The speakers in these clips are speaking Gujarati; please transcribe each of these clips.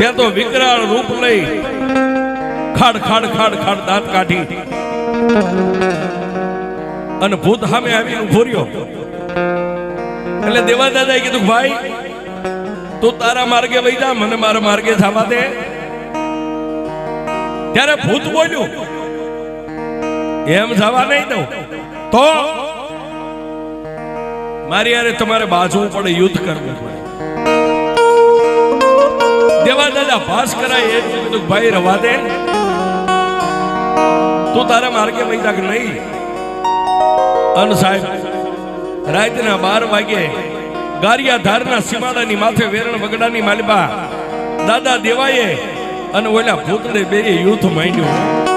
ત્યાં તો વિકરાળ રૂપ લઈ ખાડ ખાડ ખાડ ખાડ દાંત કાઢી. અને ભૂત સામે આવી ઊભો એટલે દેવા દાદાએ કીધું ભાઈ, તું તારા માર્ગે વહી જા, મને મારા માર્ગે થવા દે. ત્યારે ભૂત બોલ્યું, એમ જવા નહીં દઉં. તો મારી યારે તમારે બાજવું પડે યુદ્ધ કરવું પડે. ભાસ કરાય ભાઈ રવા દે. તું તારા માર્ગે પૈસા કે નહીં. અન સાહેબ, રાતના બાર વાગે ગારિયા ધારના સીમાડાની માથે વેરણ વગડાની માલિબા દાદા દેવાએ અને ઓલા ભૂતડે બે યુદ્ધ માંડ્યું.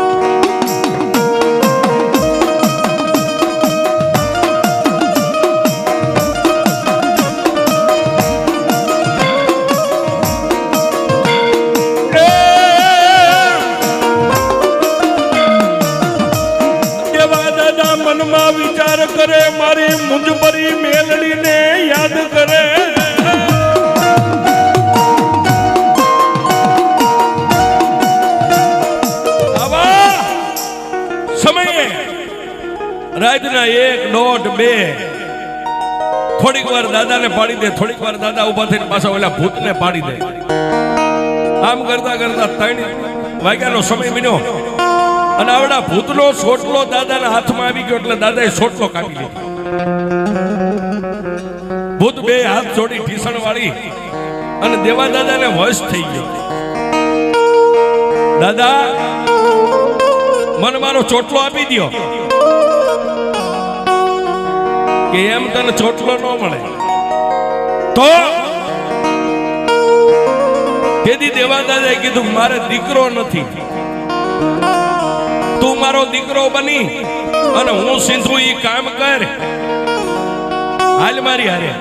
મનમાં કરે, મારી મુંજબરી મેલડીને યાદ કરે. એક દોઢ બે. થોડીક વાર દાદાને પાડી દે, થોડીક વાર દાદા ઊભા થઈને પાછા ઓલા પાડી દે. આમ કરતા કરતા ત્રણ વાગ્યાનો સમય બન્યો અને આવડા ભૂતનો સોટલો દાદાના હાથમાં આવી ગયો એટલે દાદાએ સોટલો કાપી લીધો. ભૂત બે હાથ જોડી ઢીસણ વાળી અને દેવા દાદાને વશ થઈ ગયો. દાદા, મને મારો ચોટલો આપી દ્યો. કે એમ તને ચોટલો ન મળે. તો તેથી દેવા દાદાએ કીધું, મારે દીકરો નથી. મારો દીકરો બની અને હું સિંધુ ઈ કામ કર. હાલ મારી હારે.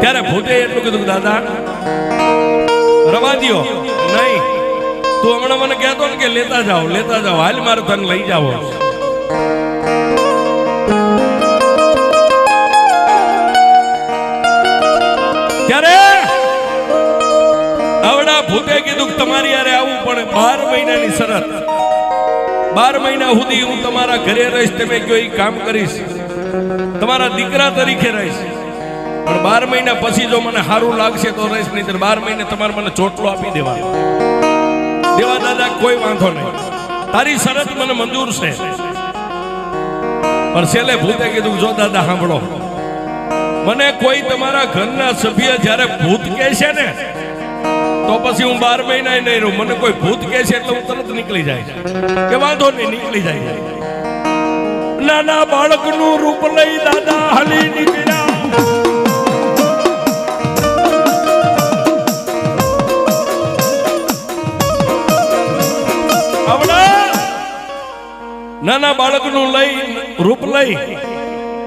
ત્યારે ભૂતે એટલું કીધું દાદા, રવા દો નહીં. તું હમણાં મને કહેતો ને કે, લેતા જાઓ લેતા જાઓ. હાલ મારે તને લઈ જાવો તમારી યારે આવું પણ બાર મહિનાની શરત. બાર મહિના સુધી હું તમારા ઘરે રહીશ, તમે કયો એ કામ કરીશ. તમારા દીકરા તરીકે રહીશ. પણ બાર મહિના પછી જો મને સારું લાગશે તો રહીશ નહીં બાર મહિને તમારે મને ચોટલો આપી દેવા દેવા દાદા, કોઈ વાંધો નહીં. તારી શરત મને મંજૂર છે. પણ છેલ્લે ભૂતે કીધું, જો દાદા, સાંભળો. મને કોઈ તમારા ઘરના સભ્ય જ્યારે ભૂત કહે છે ને તો પછી હું બાર મહિના નહીં રહું. મને કોઈ ભૂત કે છે એટલે હું તરત નીકળી જાય કે વાંધો નહીં, નીકળી જાય નાના બાળકનું રૂપ લઈ દાદા હલી નીકળ્યા. નાના બાળકનું લઈ, રૂપ લઈ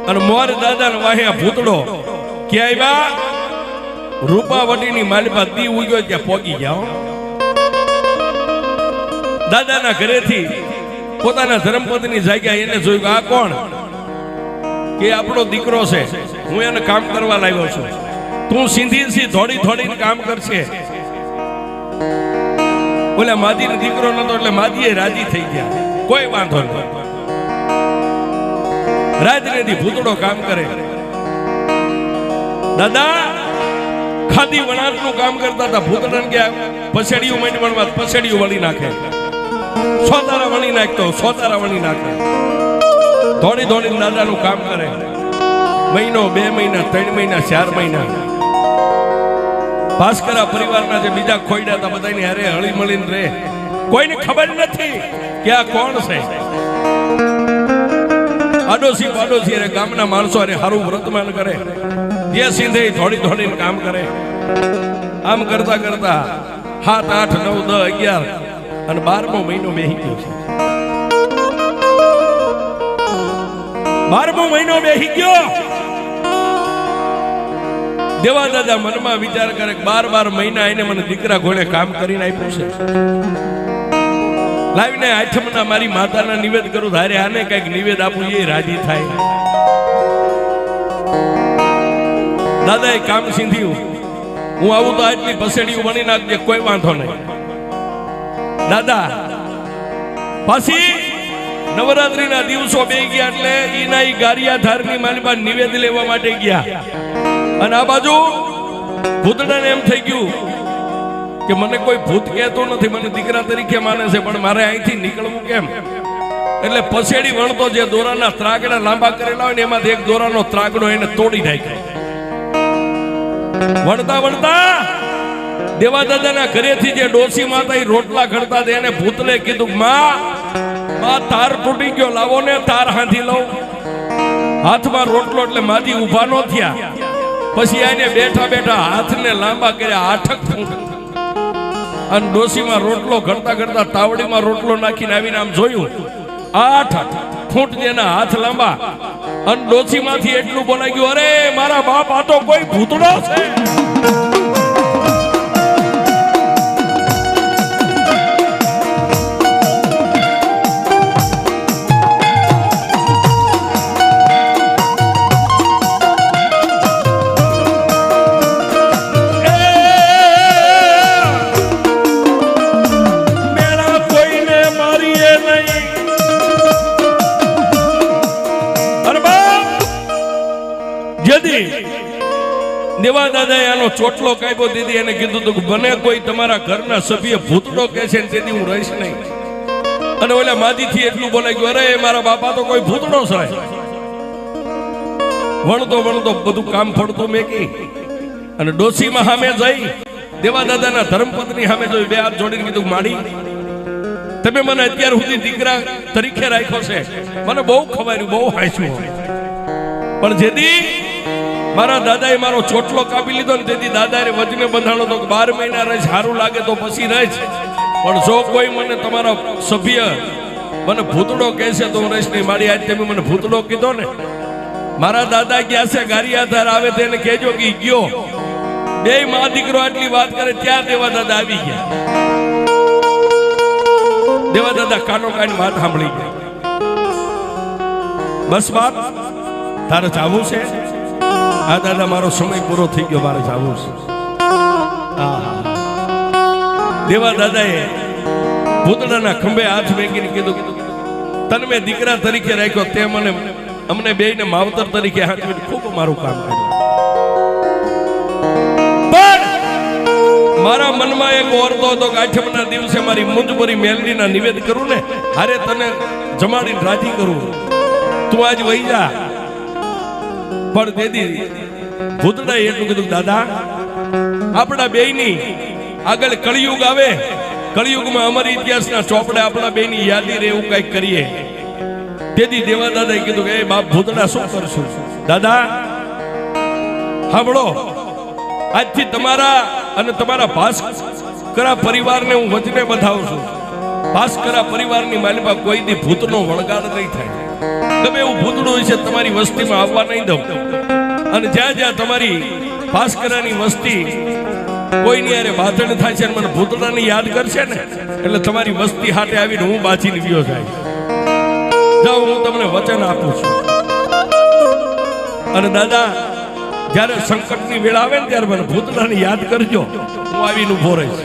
અને મોર દાદા ને વાહ્યા ભૂતડો. ક્યાં આવ્યા? રૂપાવટીની માલિપા દી ઉગ્યો ત્યાં પોગી ગયા દાદાના ઘરેથી પોતાના ધર્મપતિની જાગ્યા, એને જોયું આ કોણ? કે આપણો દીકરો છે. હું એને કામ કરવા લાવ્યો છું. તું સિંધી સી થોડી થોડીને કામ કરશે. બોલે માદીનો દીકરો નતો, એટલે માદીએ રાજી થઈ ગયા. કોઈ વાંધો નહીં. રાજનેથી ભૂતડો કામ કરે. દાદા ખાદી વણાટનું કામ કરતા હતા ભૂતડન ગયા પછેડીયું માંડી વણવા, પછેડીયું વળી નાખે. સોતારા વણી નાખતો, સોતારા વણી નાખે. થોડી દાદા દાદાનું કામ કરે. મહિનો, બે મહિના, ત્રણ મહિના, ચાર મહિના. ભાસ્કરા પરિવારના જે બીજા ખોઈડા હતા, બધાની હારે હળી મળીને રહે. કોઈને ખબર નથી કે આ કોણ છે. આડોશી પાડોશી ગામના માણસો અરે સારું વ્રતમાન કરે. જે સિંધે થોડી થોડીને કામ કરે. આમ કરતા કરતા સાત, આઠ, નવ, દસ, અગિયાર અને બારમો મહિનો બેહી ગયો છે. બારમો મહિનો બેહી ગયો. દેવા દાદા મનમાં વિચાર કરે બાર બાર મહિના એને મને દીકરા ઘોડે કામ કરીને આપ્યું છે. લાવીને આઠમના મારી માતાના નિવેદ કરું, ધારે આને કંઈક નિવેદ આપું, એ રાજી થાય. દાદા એ કામ સીંધ્યું. હું આવું તો આટલી પસેડીયું બની નાખજે, કોઈ વાંધો નહીં. દાદા, પાછી નવરાત્રીના દિવસો બે ગયા એટલે ઈના ઈ ગારિયા ધારની માલિબા નિવેદ લેવા માટે ગયા. અને આ બાજુ ભૂતડાને એમ થઈ ગયું કે મને કોઈ ભૂત કહેતો નથી, મને દીકરા તરીકે માને છે, પણ મારે અહીંથી નીકળવું કેમ? એટલે પસેડી વણતો જે દોરાના ત્રાગડા લાંબા કરેલા હોય ને એમાંથી એક દોરાનો ત્રાગડો એને તોડી નાખ્યો. વણતા વળતા દેવાદાદાના ઘરેથી જે ડોસી માતા રોટલા ઘડતા એને ભૂતલે કીધું, માં માં, તાર તૂટી ગયો, લાવો ને, તાર હાંધી લઉં. હાથમાં રોટલો એટલે માજી ઊભા ન થયા. પછી આને બેઠા બેઠા હાથને લાંબા કર્યા આઠક અને ડોસીમાં રોટલો ઘડતા ઘડતા તાવડીમાં રોટલો નાખીને આવીને આમ જોયું. આઠ ફૂટ જેના હાથ લાંબા. અને ડોસીમાંથી એટલું બોલાઈ ગયું અરે મારા બાપ આ તો કોઈ ભૂતડો છે. દાદાએ આનો ચોટલો કાપ્યો દીધી એને કીધું તું કે બને કોઈ તમારા ઘરના સભ્ય ભૂતડો કે છે તેથી હું રહીશ નહીં. અને ઓલા માજીથી એટલું બોલાઈ ગયું, અરે મારા બાપા તો કોઈ ભૂતડો છે. વણતો વણતો બધું કામ ફળતું મેકી અને ડોસીમાં સામે જઈ, દેવા દાદાના ધર્મપત્ની સામે જોઈ, બે હાથ જોડીને કીધું, માડી, તમે મને અત્યાર સુધી દીકરા તરીકે રાખ્યો છે. મને બહુ ખવાયું બહુ હાંસ્યું. પણ જેથી મારા દાદાએ મારો ચોટલો કાપી લીધો ને તેથી દાદાએ વચને બંધાણો તો બાર મહિના રહે સારું લાગે તો પછી રહે પણ જો કોઈ મને તમારા સભ્ય મને ભૂતડો કહેશે તો હું રહીશ નહીં. મારી આજ તમે મને ભૂતડો કીધો ને, મારા દાદા ગયા છે ગારિયાધાર આવે તેને કહેજો કે ગયો. બે મા દીકરો આટલી વાત કરે ત્યાં દેવા દાદા આવી ગયા. દેવા દાદા કાનો કાન વાત સાંભળી ગયા. બસ બાપ, તારે જાવું છે? આ દાદા, મારો સમય પૂરો થઈ ગયો, મારે જવું છે. દેવા દાદાએ ભૂતડાના ખંભે હાથ મેકીને કીધું, તને મેં દીકરા તરીકે રાખ્યો, તે મને, અમને બેયને માવતર તરીકે હાથવીને ખૂબ મારું કામ કર્યું. મારા મનમાં એક ઓરતો હતો કે આઠમના દિવસે મારી મુંજભરી મેલડીના નિવેદ કરું ને, હારે તને જમાડીને રાજી કરું. તું આજ વહી જા. પણ દેદી ભૂતડાએ એટલું કીધું દાદા, આપણા બેયની આગળ કળિયુગ આવે. કળિયુગમાં અમારી ઇતિહાસના ચોપડે આપણા બેયની યાદી રે એવું કંઈક કરીએ. તેથી દેવા દાદાએ કીધું કે બાપ ભૂતડા શું કરશું? દાદા, સાંભળો. આજથી તમારા અને તમારા ભાસ્કરા પરિવારને હું વચને બધાવું છું. ભાસ્કરા પરિવારની કોઈ દી ભૂતનો વણગાડ નહીં થાય. ગમે એવું ભૂતડું છે, તમારી વસ્તીમાં આવવા નહીં દઉં. અને જ્યાં જ્યાં તમારી ભાસ્કરાની વસ્તી કોઈની યારે બાધણ થાય છે મને ભૂતડાની યાદ કરશે ને, એટલે તમારી વસ્તી હાટે આવીને હું બાજી નીકળ્યો જાય. જાઓ, હું તમને વચન આપું છું. અને દાદા, જ્યારે સંકટની વેળા આવે ને ત્યારે મને ભૂતડાને યાદ કરજો. હું આવીને ઊભો રહીશ.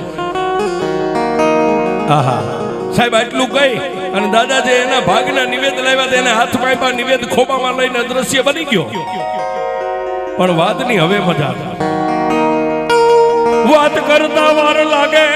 આહા. સાહેબ, આટલું કહી અને દાદા જે એના ભાગના નિવેદ લાવ્યા હતા, એના હાથમાં આપ્યા નિવેદ ખોબામાં લઈને દ્રશ્ય બની ગયો. પણ વાતની હવે મજા વાત કરતા વાર લાગે.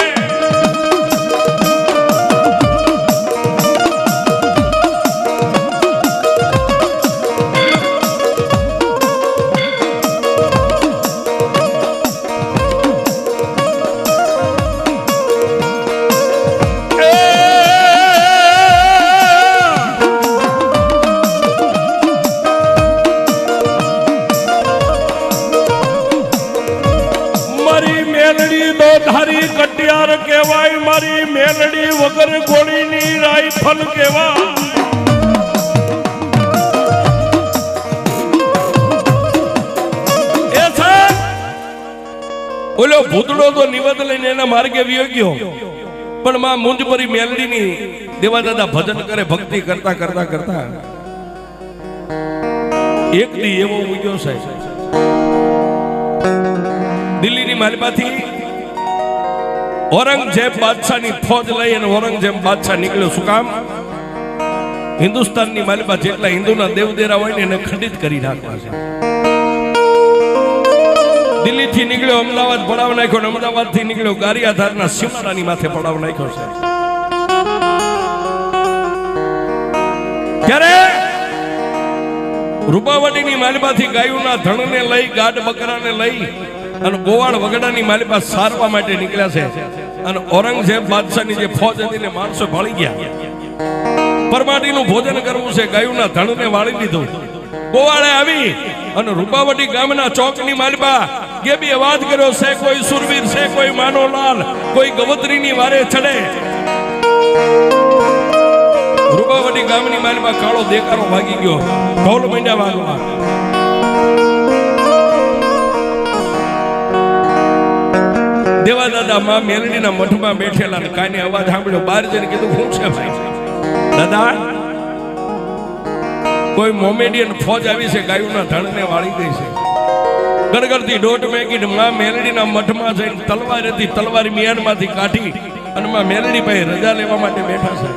ઓલો ભૂતડો તો નિવેદ લઈને એના માર્ગે વિયો પણ માં મુંજપરી મેલડીની દેવા દાદા ભજન કરે, ભક્તિ કરતા કરતા કરતા. એક દી એવો ઉગ્યો સાહેબ. માલિપાથી ઔરંગઝેબ બાદશાહની ફોજ લઈ અને ઔરંગઝેબ બાદશાહ નીકળ્યો. શું કામ? હિન્દુસ્તાનની માલિબા જેટલા હિન્દુના દેવદેરા હોય ને એને ખંડિત કરી નાખવા છે. દિલ્હીથી નીકળ્યો, અમદાવાદ પડાવ નાખ્યો અને અમદાવાદથી નીકળ્યો. ગારિયાધારના સીમાડાની માથે પડાવ નાખ્યો છે. ત્યારે રૂપાવટીની માલિપાથી ગાયોના ધણને લઈ, ગાઢ બકરાને લઈ અને ગોવાળ વગડાની માલિપા સારવા માટે નીકળ્યા છે. અને ઔરંગઝેબ બાદશાહની જે ફોજ હતી ને માણસો ભળી ગયા. પરમાટીનું ભોજન કરવું છે, ગાયોના ધણને વાળી દીધું. ગોવાળે આવી અને રૂપાવટી ગામના ચોકની માલિપા ગેબી વાત કર્યો છે કોઈ સુરવીર છે કોઈ માનોલાલ, કોઈ ગવત્રીની વારે ચડે. રૂપાવટી ગામની માલિપા કાળો દેકારો ભાગી ગયો. ઢોલ મંડ્યા વાગવા. દેવા દાદા માં મેલડીના મઠમાં બેઠેલા ને કાને અવાજ સાંભળ્યો? બહાર જઈને કીધું શું છે ભાઈ? દાદા, કોઈ મોમેડિયન ફોજ આવી છે, ગાયોના ધણને વાળી ગઈ છે. ગણગણતી દોઢ મેગી માં મેલડીના મઠમાં જઈને તલવાર હતી, તલવાર મિયાનમાંથી કાઢી અને માં મેલડી ભાઈ રજા લેવા માટે બેઠા છે.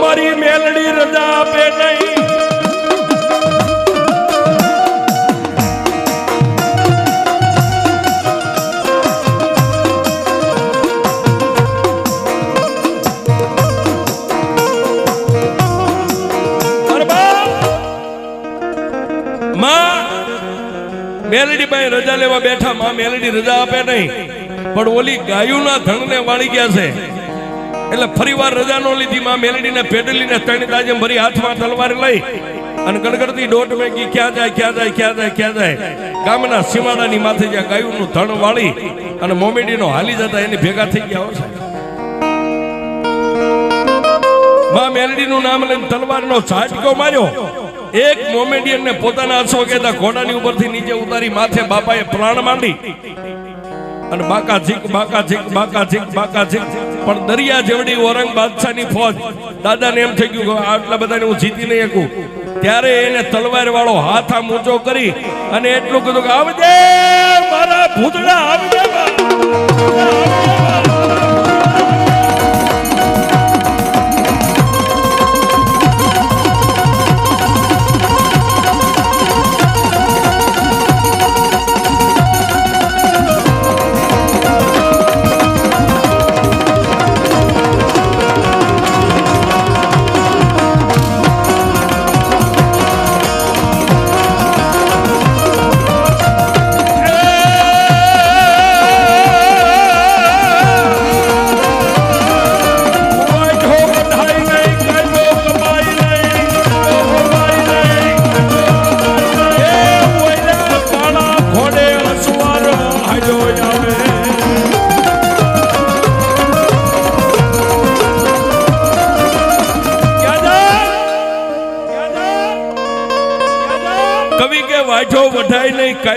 મારી મેલડી રજા આપે રજા લેવા બેઠા માં મેલડી રજા આપે નહીં. પણ ઓલી ગાયુના ધણને વાળી ગયા છે. એટલે ફરીવાર રજા નો લીધી માં મેલડીને પેડલીને ત્રણ તાજે ભરી હાથમાં તલવાર લઈ અને ગણગણતી દોઢ મેગી ક્યાં જાય ક્યાં જાય ક્યાં જાય ક્યાં જાય. ગામના સીમાડાની માથે જ્યાં ગાયુનું ધણ વાળી અને મોમેડીનો હાલી જતા એની ભેગા થઈ ગયા હોયમાં મેલડીનું નામ લઈને તલવારનો છાટકો માર્યો. એક મોમેડિયન ને પોતાના કહેતા ઘોડાની ઉપરથી નીચે ઉતારી માથે બાપાએ પ્રાણ માંડી. અને બાકા ઝીક બાકા ઝીક બાકા ઝીક બાકા ઝીક. પણ દરિયા જેવડી ઓરંગ બાદશાહની ફોજ, દાદાને એમ થઈ ગયું કે આટલા બધાને હું જીતી નહીં શકું. ત્યારે એને તલવાર વાળો હાથ આમ ઊંચો કરી અને એટલું કીધું કે, આવજે, મારા ભૂતડા, આવજે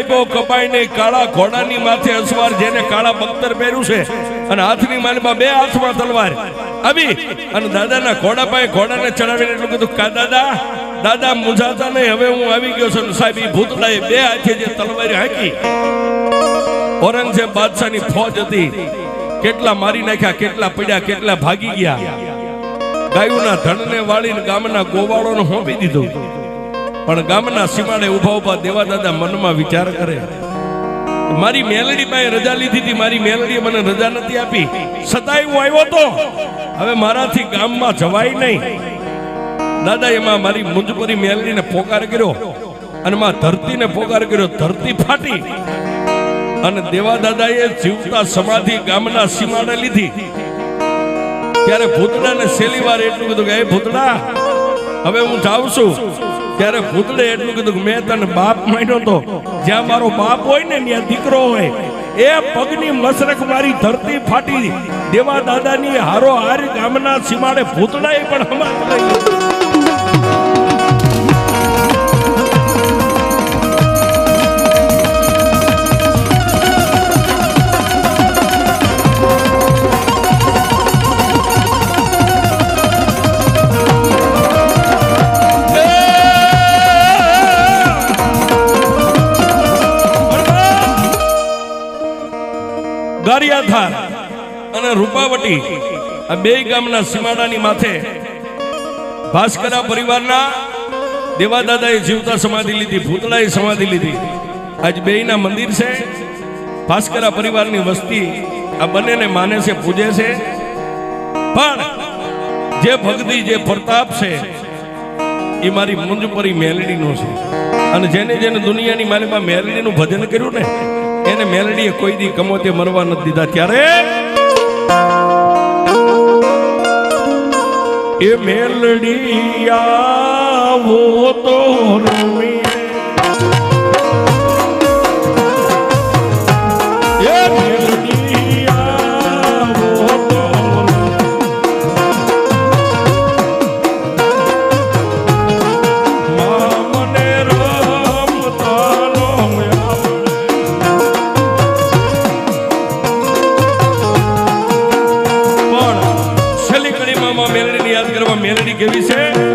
નહીં નહીં કાળા ઘોડાની માથે અસવાર જેને કાળા બખ્તર પહેર્યું છે અને હાથની માનમાં બે હાથમાં તલવાર. આવી અને દાદાના ઘોડા પાસે ઘોડાને ચડાવીને એટલું કીધું, કા દાદા દાદા મૂંઝાતા નહીં, હવે હું આવી ગયો છું. સાહેબ એ ભૂતળાએ બે હાથે જે તલવારી હાંકી, ઔરંગઝેબ બાદશાહની ફોજ હતી. કેટલા મારી નાખ્યા, કેટલા પડ્યા, કેટલા ભાગી ગયા. ગાયુના ધણને વાળીને ગામના ગોવાળોને હોંપી દીધું. પણ ગામના સીમાડે ઊભા ઊભા દેવા દાદા મનમાં વિચાર કરે. મારી મેલડી બાએ રજા લીધી હતી, મારી મેલડીએ મને રજા નથી આપી. છતાંય હું આવ્યો તો. હવે મારાથી ગામમાં જવાય નહીં. દાદા એમાં મારી મુંજપરી મેલડીને પોકાર કર્યો અને માં ધરતીને પોકાર કર્યો, ધરતી ફાટી. અને દેવા દાદાએ જીવતા સમાધિ ગામના સીમાડે લીધી. ત્યારે ભૂતડાને છેલ્લી વાર એટલું કીધું કે ભૂતડા, હવે હું જાઉં છું. ત્યારે ભૂતડે એટલું કીધું મેં તને બાપ માન્યો તો, જ્યાં મારો બાપ હોય ને ત્યાં દીકરો હોય, એ પગની મસરખ મારી ધરતી ફાટી દેવા દાદાની હારો હાર ગામના સીમાડે ભૂતડાએ પણ હમાત ગારિયાધાર અને રૂપાવટી આ બે ગામના સીમાડાની માથે ભાસ્કરા પરિવારના દેવાદાદાએ જીવતા સમાધિ લીધી, ભૂતળાએ સમાધિ લીધી. આજ બેયના મંદિર છે. ભાસ્કરા પરિવારની વસ્તી આ બંનેને માને છે, પૂજે છે. પણ જે ભક્તિ, જે પ્રતાપ છે, એ મારી મુંજપરી મેલડીનો છે. અને જેને જેને દુનિયાની માલિકમાં મેલડીનું ભજન કર્યું ને એને મેલડીએ કોઈ દી કમોતે મરવા નથી દીધા ત્યારે? એ મેલડી આવો તો મેલડી કેવી છે?